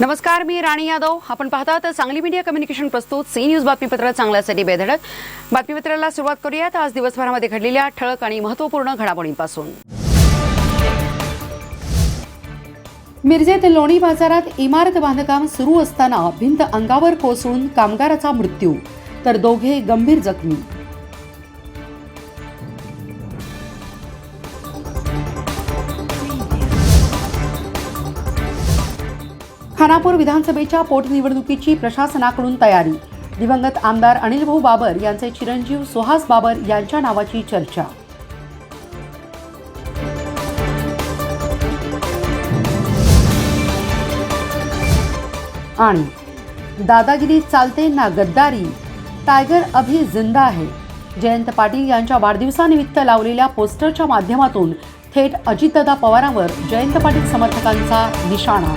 नमस्कार मी राणी यादव. आपण पाहता तर सांगली मीडिया कम्युनिकेशन प्रस्तुत सी न्यूज बातमीपत्र चांगल्यासाठी बेधडक. बातमीपत्राला सुरुवात करूयात. आज दिवसभरामध्ये घडलेल्या ठळक आणि महत्त्वपूर्ण घडामोडींपासून. मिरजेत लोणी बाजारात इमारत बांधकाम सुरू असताना भिंत अंगावर कोसळून कामगाराचा मृत्यू. तर दोघे गंभीर जखमी. खानापूर विधानसभेच्या पोटनिवडणुकीची प्रशासनाकडून तयारी. दिवंगत आमदार अनिलभाऊ बाबर यांचे चिरंजीव सुहास बाबर यांच्या नावाची चर्चा. आणि दादागिरी चालते ना गद्दारी. टायगर अभी जिंदा आहे. जयंत पाटील यांच्या वाढदिवसानिमित्त लावलेल्या पोस्टरच्या माध्यमातून थेट अजितदादा पवारांवर जयंत पाटील समर्थकांचा निशाणा.